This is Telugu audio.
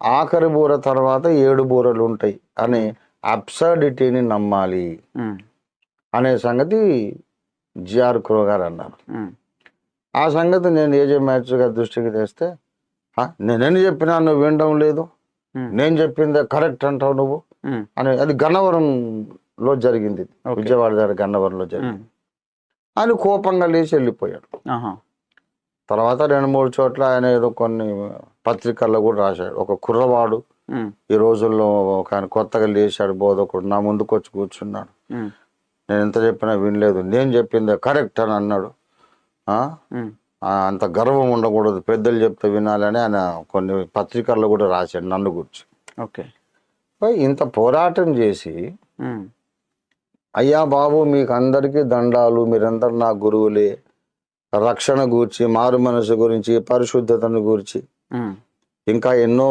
ఆఖరి బూర తర్వాత ఏడు బూరలు ఉంటాయి అని అబ్సర్డిటీని నమ్మాలి అనే సంగతి జిఆర్ క్రో గారు అన్నారు. ఆ సంగతి నేను ఏజే మ్యాచ్ గారి దృష్టికి తెస్తే "ఆ, నేనేం చెప్పినా నువ్వు వినడం లేదు. నేను చెప్పిందే కరెక్ట్ అంటావు నువ్వు. అని అది గన్నవరంలో జరిగింది. విజయవాడ దగ్గర గన్నవరంలో జరిగింది. అని కోపంగా లేచి వెళ్ళిపోయాడు. ఆహా, తర్వాత రెండు మూడు చోట్ల ఆయన ఏదో కొన్ని పత్రికల్లో కూడా రాశాడు. ఒక కుర్రవాడు ఈ రోజుల్లో ఒక ఆయన కొత్తగా లేచాడు బోధకుడు. నా ముందుకు వచ్చి కూర్చున్నాడు. నేను ఎంత చెప్పినా వినలేదు. నేను చెప్పిందే కరెక్ట్ అని అన్నాడు. అంత గర్వం ఉండకూడదు. పెద్దలు చెప్తే వినాలని ఆయన కొన్ని పత్రికల్లో కూడా రాశాడు నన్ను గురించి. ఓకే. ఇంత పోరాటం చేసి అయ్యా బాబు మీకు అందరికీ దండాలు మీరందరు నా గురువులే. రక్షణ గూర్చి మారు మనసు గురించి పరిశుద్ధతను గూర్చి. ఇంకా ఎన్నో